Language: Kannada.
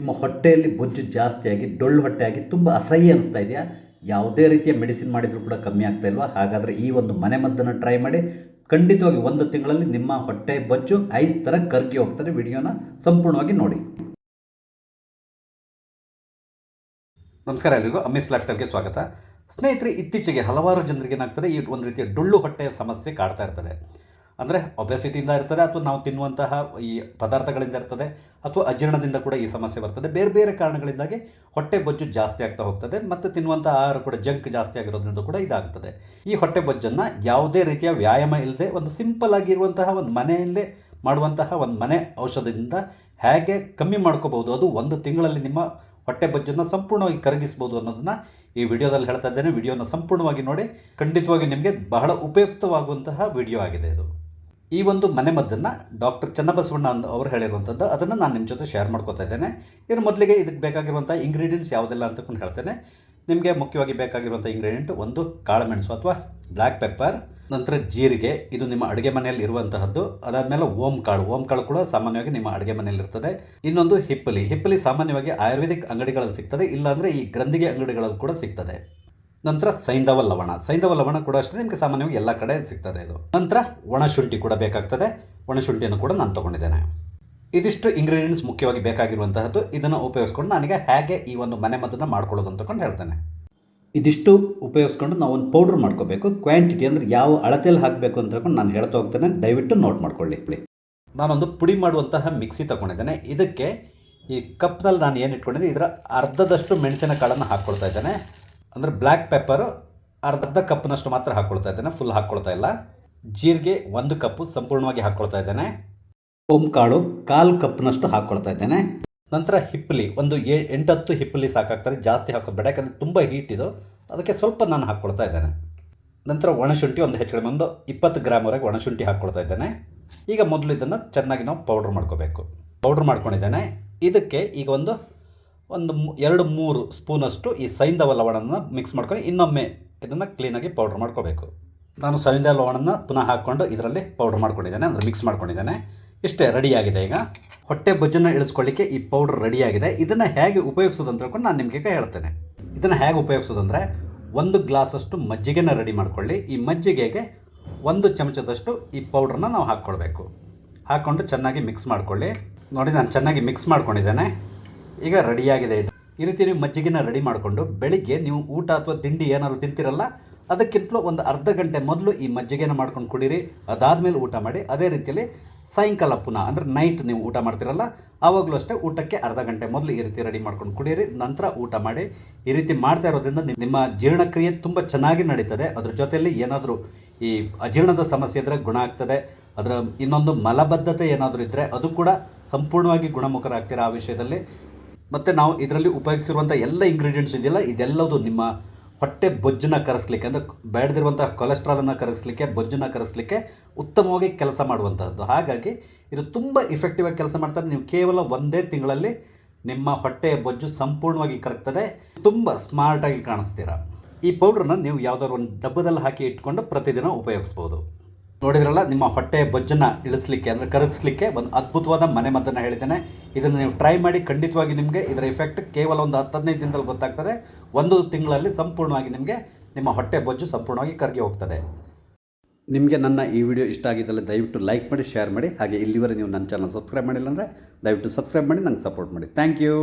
ನಿಮ್ಮ ಹೊಟ್ಟೆಯಲ್ಲಿ ಬೊಜ್ಜು ಜಾಸ್ತಿಯಾಗಿ ಡೊಳ್ಳು ಹೊಟ್ಟೆಯಾಗಿ ತುಂಬ ಅಸಹ್ಯ ಅನಿಸ್ತಾ ಇದೆಯಾ? ಯಾವುದೇ ರೀತಿಯ ಮೆಡಿಸಿನ್ ಮಾಡಿದರೂ ಕೂಡ ಕಮ್ಮಿ ಆಗ್ತಾ ಇಲ್ವಾ? ಹಾಗಾದರೆ ಈ ಒಂದು ಮನೆಮದ್ದನ್ನು ಟ್ರೈ ಮಾಡಿ, ಖಂಡಿತವಾಗಿ ಒಂದು ತಿಂಗಳಲ್ಲಿ ನಿಮ್ಮ ಹೊಟ್ಟೆ ಬೊಜ್ಜು, ಐಸ್ ಥರ ಕರ್ಗಿ ಹೋಗ್ತಾರೆ ವಿಡಿಯೋನ ಸಂಪೂರ್ಣವಾಗಿ ನೋಡಿ. ನಮಸ್ಕಾರ ಎಲ್ರಿಗೂ, ಅಮಿಸ್ ಲೈಫ್ ಸ್ಟೈಲ್ಗೆ ಸ್ವಾಗತ. ಸ್ನೇಹಿತರೆ, ಇತ್ತೀಚೆಗೆ ಹಲವಾರು ಜನರಿಗೆ ಏನಾಗ್ತದೆ, ಈ ಒಂದು ರೀತಿಯ ಡೊಳ್ಳು ಹೊಟ್ಟೆಯ ಸಮಸ್ಯೆ ಕಾಡ್ತಾ ಇರ್ತದೆ. ಅಂದರೆ ಒಬೆಸಿಟಿಯಿಂದ ಇರ್ತದೆ ಅಥವಾ ನಾವು ತಿನ್ನುವಂತಹ ಈ ಪದಾರ್ಥಗಳಿಂದ ಇರ್ತದೆ ಅಥವಾ ಅಜೀರ್ಣದಿಂದ ಕೂಡ ಈ ಸಮಸ್ಯೆ ಬರ್ತದೆ. ಬೇರೆ ಬೇರೆ ಕಾರಣಗಳಿಂದಾಗಿ ಹೊಟ್ಟೆ ಬೊಜ್ಜು ಜಾಸ್ತಿ ಆಗ್ತಾ ಹೋಗ್ತದೆ ಮತ್ತು ತಿನ್ನುವಂಥ ಆಹಾರ ಕೂಡ ಜಂಕ್ ಜಾಸ್ತಿ ಆಗಿರೋದ್ರಿಂದ ಕೂಡ ಇದಾಗ್ತದೆ. ಈ ಹೊಟ್ಟೆ ಬೊಜ್ಜನ್ನು ಯಾವುದೇ ರೀತಿಯ ವ್ಯಾಯಾಮ ಇಲ್ಲದೆ ಒಂದು ಸಿಂಪಲ್ ಆಗಿರುವಂತಹ ಒಂದು ಮನೆಯಲ್ಲೇ ಮಾಡುವಂತಹ ಒಂದು ಮನೆ ಔಷಧದಿಂದ ಹೇಗೆ ಕಮ್ಮಿ ಮಾಡ್ಕೋಬಹುದು, ಅದು ಒಂದು ತಿಂಗಳಲ್ಲಿ ನಿಮ್ಮ ಹೊಟ್ಟೆ ಬೊಜ್ಜನ್ನು ಸಂಪೂರ್ಣವಾಗಿ ಕರಗಿಸ್ಬೋದು ಅನ್ನೋದನ್ನು ಈ ವಿಡಿಯೋದಲ್ಲಿ ಹೇಳ್ತಾ ಇದ್ದೇನೆ. ವಿಡಿಯೋನ ಸಂಪೂರ್ಣವಾಗಿ ನೋಡಿ. ಖಂಡಿತವಾಗಿ ನಿಮಗೆ ಬಹಳ ಉಪಯುಕ್ತವಾಗುವಂತಹ ವಿಡಿಯೋ ಆಗಿದೆ ಇದು. ಈ ಒಂದು ಮನೆಮದ್ದನ್ನು ಡಾಕ್ಟರ್ ಚನ್ನಬಸವಣ್ಣ ಅಂದ್ ಅವರು ಹೇಳಿರುವಂಥದ್ದು ಅದನ್ನು ನಾನು ನಿಮ್ಮ ಜೊತೆ ಶೇರ್ ಮಾಡ್ಕೋತಾ ಇದ್ದೇನೆ. ಇದ್ರ ಮೊದಲಿಗೆ ಇದಕ್ಕೆ ಬೇಕಾಗಿರುವಂಥ ಇಂಗ್ರೀಡಿಯೆಂಟ್ಸ್ ಯಾವುದೆಲ್ಲ ಅಂತಕೊಂಡು ಹೇಳ್ತೇನೆ. ನಿಮಗೆ ಮುಖ್ಯವಾಗಿ ಬೇಕಾಗಿರುವಂಥ ಇಂಗ್ರೀಡಿಯೆಂಟ್ ಒಂದು ಕಾಳುಮೆಣಸು ಅಥವಾ ಬ್ಲ್ಯಾಕ್ ಪೆಪ್ಪರ್ ನಂತರ ಜೀರಿಗೆ, ಇದು ನಿಮ್ಮ ಅಡುಗೆ ಮನೆಯಲ್ಲಿ ಇರುವಂತಹದ್ದು. ಅದಾದಮೇಲೆ ಓಮ್ ಕಾಳು ಓಮ್ ಕಾಳು ಕೂಡ ಸಾಮಾನ್ಯವಾಗಿ ನಿಮ್ಮ ಅಡುಗೆ ಮನೆಯಲ್ಲಿ ಇರ್ತದೆ. ಇನ್ನೊಂದು ಹಿಪ್ಪಲಿ ಹಿಪ್ಪಲಿ ಸಾಮಾನ್ಯವಾಗಿ ಆಯುರ್ವೇದಿಕ್ ಅಂಗಡಿಗಳಲ್ಲಿ ಸಿಗ್ತದೆ, ಇಲ್ಲಾಂದರೆ ಈ ಗ್ರಂಥಿಗೆ ಅಂಗಡಿಗಳಲ್ಲಿ ಕೂಡ ಸಿಗ್ತದೆ. ನಂತರ ಸೈಂಧವ ಲವಣ. ಸೈಂಧವ ಲವಣ ಕೂಡ ಅಷ್ಟೇ, ನಿಮಗೆ ಸಾಮಾನ್ಯವಾಗಿ ಎಲ್ಲ ಕಡೆ ಸಿಗ್ತದೆ ಇದು. ನಂತರ ಒಣಶುಂಠಿ ಕೂಡ ಬೇಕಾಗ್ತದೆ. ಒಣಶುಂಠಿಯನ್ನು ಕೂಡ ನಾನು ತೊಗೊಂಡಿದ್ದೇನೆ. ಇದಿಷ್ಟು ಇಂಗ್ರೀಡಿಯೆಂಟ್ಸ್ ಮುಖ್ಯವಾಗಿ ಬೇಕಾಗಿರುವಂತಹದ್ದು. ಇದನ್ನು ಉಪಯೋಗಿಸ್ಕೊಂಡು ನನಗೆ ಹೇಗೆ ಈ ಒಂದು ಮನೆ ಮದ್ದನ್ನು ಮಾಡ್ಕೊಳ್ಳೋದು ಅಂತಕೊಂಡು ಹೇಳ್ತೇನೆ. ಇದಿಷ್ಟು ಉಪಯೋಗಿಸ್ಕೊಂಡು ನಾವು ಒಂದು ಪೌಡ್ರ್ ಮಾಡ್ಕೋಬೇಕು. ಕ್ವಾಂಟಿಟಿ ಅಂದರೆ ಯಾವ ಅಳತೆಯಲ್ಲಿ ಹಾಕಬೇಕು ಅಂತ ನಾನು ಹೇಳ್ತಾ ಹೋಗ್ತೇನೆ. ದಯವಿಟ್ಟು ನೋಟ್ ಮಾಡ್ಕೊಳ್ಳಿ ನಾನೊಂದು ಪುಡಿ ಮಾಡುವಂತಹ ಮಿಕ್ಸಿ ತಗೊಂಡಿದ್ದೇನೆ. ಇದಕ್ಕೆ ಈ ಕಪ್ನಲ್ಲಿ ನಾನು ಏನು ಇಟ್ಕೊಂಡಿದ್ದೆ? ಇದರ ಅರ್ಧದಷ್ಟು ಮೆಣಸಿನ ಕಾಳನ್ನು ಹಾಕ್ಕೊಳ್ತಾ ಇದ್ದೇನೆ. ಅಂದರೆ ಬ್ಲ್ಯಾಕ್ ಪೆಪ್ಪರ್ ಅರ್ಧ ಕಪ್ನಷ್ಟು ಮಾತ್ರ ಹಾಕ್ಕೊಳ್ತಾ ಇದ್ದೇನೆ ಫುಲ್ ಹಾಕ್ಕೊಳ್ತಾ ಇಲ್ಲ. ಜೀರಿಗೆ ಒಂದು ಕಪ್ಪು ಸಂಪೂರ್ಣವಾಗಿ ಹಾಕ್ಕೊಳ್ತಾ ಇದ್ದೇನೆ. ಓಂ ಕಾಳು ಕಾಲು ಕಪ್ನಷ್ಟು ಹಾಕ್ಕೊಳ್ತಾ ಇದ್ದೇನೆ. ನಂತರ ಹಿಪ್ಪಲಿ, ಒಂದು ಏ, ಎಂಟತ್ತು ಹಿಪ್ಪಲಿ ಸಾಕಾಗ್ತಾರೆ, ಜಾಸ್ತಿ ಹಾಕೋದು ಬೇಡ, ಯಾಕಂದರೆ ತುಂಬ ಹೀಟ್ ಇದು. ಅದಕ್ಕೆ ಸ್ವಲ್ಪ ನಾನು ಹಾಕ್ಕೊಳ್ತಾ ಇದ್ದೇನೆ. ನಂತರ ಒಣಶುಂಠಿ ಒಂದು ಹೆಚ್ಚು ಕಡಿಮೆ, ಒಂದು ಇಪ್ಪತ್ತು ಗ್ರಾಮ್ವರೆಗೆ ಒಣಶುಂಠಿ ಹಾಕ್ಕೊಳ್ತಾ ಇದ್ದೇನೆ. ಈಗ ಮೊದಲು ಇದನ್ನು ಚೆನ್ನಾಗಿ ನಾವು ಪೌಡ್ರ್ ಮಾಡ್ಕೋಬೇಕು. ಪೌಡ್ರ್ ಮಾಡ್ಕೊಂಡಿದ್ದೇನೆ. ಇದಕ್ಕೆ ಈಗ ಒಂದು ಒಂದು ಎರಡು ಮೂರು ಸ್ಪೂನಷ್ಟು ಈ ಸೈಂಧವ ಲವಣನ ಮಿಕ್ಸ್ ಮಾಡ್ಕೊಂಡು ಇನ್ನೊಮ್ಮೆ ಇದನ್ನು ಕ್ಲೀನಾಗಿ ಪೌಡ್ರ್ ಮಾಡ್ಕೋಬೇಕು. ನಾನು ಸೈಂಧವ ಲವಣನ ಪುನಃ ಹಾಕ್ಕೊಂಡು ಇದರಲ್ಲಿ ಪೌಡ್ರ್ ಮಾಡ್ಕೊಂಡಿದ್ದೇನೆ, ಅಂದರೆ ಮಿಕ್ಸ್ ಮಾಡ್ಕೊಂಡಿದ್ದೇನೆ. ಇಷ್ಟೇ ರೆಡಿಯಾಗಿದೆ ಈಗ. ಹೊಟ್ಟೆ ಬೊಜ್ಜನ್ನು ಇಳಿಸ್ಕೊಳ್ಳಿಕ್ಕೆ ಈ ಪೌಡ್ರ್ ರೆಡಿಯಾಗಿದೆ ಇದನ್ನು ಹೇಗೆ ಉಪಯೋಗಿಸೋದು ಅಂತ ಹೇಳ್ಕೊಂಡು ನಾನು ನಿಮಗೆ ಹೇಳ್ತೇನೆ. ಇದನ್ನು ಹೇಗೆ ಉಪಯೋಗಿಸೋದಂದರೆ ಒಂದು ಗ್ಲಾಸಷ್ಟು ಮಜ್ಜಿಗೆನ ರೆಡಿ ಮಾಡ್ಕೊಳ್ಳಿ. ಈ ಮಜ್ಜಿಗೆಗೆ ಒಂದು ಚಮಚದಷ್ಟು ಈ ಪೌಡ್ರನ್ನ ನಾವು ಹಾಕ್ಕೊಳ್ಬೇಕು. ಹಾಕ್ಕೊಂಡು ಚೆನ್ನಾಗಿ ಮಿಕ್ಸ್ ಮಾಡ್ಕೊಳ್ಳಿ. ನೋಡಿ, ನಾನು ಚೆನ್ನಾಗಿ ಮಿಕ್ಸ್ ಮಾಡ್ಕೊಂಡಿದ್ದೇನೆ. ಈಗ ರೆಡಿಯಾಗಿದೆ. ಈ ರೀತಿ ನೀವು ಮಜ್ಜಿಗೆನ ರೆಡಿ ಮಾಡಿಕೊಂಡು ಬೆಳಿಗ್ಗೆ ನೀವು ಊಟ ಅಥವಾ ತಿಂಡಿ ಏನಾದರೂ ತಿಂತಿರಲ್ಲ, ಅದಕ್ಕಿಂತಲೂ ಒಂದು ಅರ್ಧ ಗಂಟೆ ಮೊದಲು ಈ ಮಜ್ಜಿಗೆನ ಮಾಡ್ಕೊಂಡು ಕುಡೀರಿ. ಅದಾದಮೇಲೆ ಊಟ ಮಾಡಿ, ಅದೇ ರೀತಿಯಲ್ಲಿ ಸಾಯಂಕಾಲ ಪುನಃ, ಅಂದರೆ ನೈಟ್ ನೀವು ಊಟ ಮಾಡ್ತಿರಲ್ಲ, ಆವಾಗಲೂ ಅಷ್ಟೇ ಊಟಕ್ಕೆ ಅರ್ಧ ಗಂಟೆ ಮೊದಲು ಈ ರೀತಿ ರೆಡಿ ಮಾಡ್ಕೊಂಡು ಕುಡೀರಿ. ನಂತರ ಊಟ ಮಾಡಿ, ಈ ರೀತಿ ಮಾಡ್ತಾ ಇರೋದ್ರಿಂದ ನಿಮ್- ನಿಮ್ಮ ಜೀರ್ಣಕ್ರಿಯೆ ತುಂಬ ಚೆನ್ನಾಗಿ ನಡೀತದೆ. ಅದ್ರ ಜೊತೆಯಲ್ಲಿ ಏನಾದರೂ ಈ ಅಜೀರ್ಣದ ಸಮಸ್ಯೆ ಇದ್ದರೆ ಗುಣ ಆಗ್ತದೆ. ಅದರ ಇನ್ನೊಂದು ಮಲಬದ್ಧತೆ ಏನಾದರೂ ಇದ್ದರೆ ಅದು ಕೂಡ ಸಂಪೂರ್ಣವಾಗಿ ಗುಣಮುಖರಾಗ್ತೀರಾ ಆ ವಿಷಯದಲ್ಲಿ. ಮತ್ತು ನಾವು ಇದರಲ್ಲಿ ಉಪಯೋಗಿಸಿರುವಂಥ ಎಲ್ಲ ಇಂಗ್ರೀಡಿಯೆಂಟ್ಸ್ ಇದೆಯಲ್ಲ, ಇದೆಲ್ಲದು ನಿಮ್ಮ ಹೊಟ್ಟೆ ಬೊಜ್ಜನ್ನ ಕರಗಿಸ್ಲಿಕ್ಕೆ, ಅಂದರೆ ಬೇಡದಿರುವಂಥ ಕೊಲೆಸ್ಟ್ರಾಲನ್ನು ಕರಗಿಸ್ಲಿಕ್ಕೆ, ಬೊಜ್ಜನ್ನ ಕರಗಿಸ್ಲಿಕ್ಕೆ ಉತ್ತಮವಾಗಿ ಕೆಲಸ ಮಾಡುವಂಥದ್ದು ಹಾಗಾಗಿ ಇದು ತುಂಬ ಇಫೆಕ್ಟಿವ್ ಆಗಿ ಕೆಲಸ ಮಾಡ್ತಾರೆ ನೀವು ಕೇವಲ ಒಂದೇ ತಿಂಗಳಲ್ಲಿ ನಿಮ್ಮ ಹೊಟ್ಟೆಯ ಬೊಜ್ಜು ಸಂಪೂರ್ಣವಾಗಿ ಕರಗ್ತದೆ. ತುಂಬ ಸ್ಮಾರ್ಟಾಗಿ ಕಾಣಿಸ್ತೀರ. ಈ ಪೌಡ್ರನ್ನ ನೀವು ಯಾವುದಾದ್ರು ಒಂದು ಡಬ್ಬದಲ್ಲಿ ಹಾಕಿ ಇಟ್ಕೊಂಡು ಪ್ರತಿದಿನ ಉಪಯೋಗಿಸ್ಬೋದು. ನೋಡಿದ್ರಲ್ಲ, ನಿಮ್ಮ ಹೊಟ್ಟೆ ಬೊಜ್ಜನ್ನು ಇಳಿಸ್ಲಿಕ್ಕೆ ಅಂದರೆ ಕರಗಿಸ್ಲಿಕ್ಕೆ ಒಂದು ಅದ್ಭುತವಾದ ಮನೆ ಮದ್ದನ್ನು ಹೇಳಿದ್ದೇನೆ. ಇದನ್ನು ನೀವು ಟ್ರೈ ಮಾಡಿ ಖಂಡಿತವಾಗಿ ನಿಮಗೆ ಇದರ ಎಫೆಕ್ಟ್ ಕೇವಲ ಒಂದು ಹತ್ತು ಹದಿನೈದು ದಿನದಲ್ಲಿ ಗೊತ್ತಾಗ್ತದೆ. ಒಂದು ತಿಂಗಳಲ್ಲಿ ಸಂಪೂರ್ಣವಾಗಿ ನಿಮಗೆ ನಿಮ್ಮ ಹೊಟ್ಟೆ ಬೊಜ್ಜು ಸಂಪೂರ್ಣವಾಗಿ ಕರಗಿ ಹೋಗ್ತದೆ. ನಿಮಗೆ ನನ್ನ ಈ ವಿಡಿಯೋ ಇಷ್ಟ ಆಗಿದ್ದಲ್ಲಿ ದಯವಿಟ್ಟು ಲೈಕ್ ಮಾಡಿ ಶೇರ್ ಮಾಡಿ. ಹಾಗೆ ಇಲ್ಲಿವರೆ ನೀವು ನನ್ನ ಚಾನಲ್ ಸಬ್ಸ್ಕ್ರೈಬ್ ಮಾಡಿಲ್ಲ ಅಂದರೆ ದಯವಿಟ್ಟು ಸಬ್ಸ್ಕ್ರೈಬ್ ಮಾಡಿ, ನಂಗೆ ಸಪೋರ್ಟ್ ಮಾಡಿ. Thank you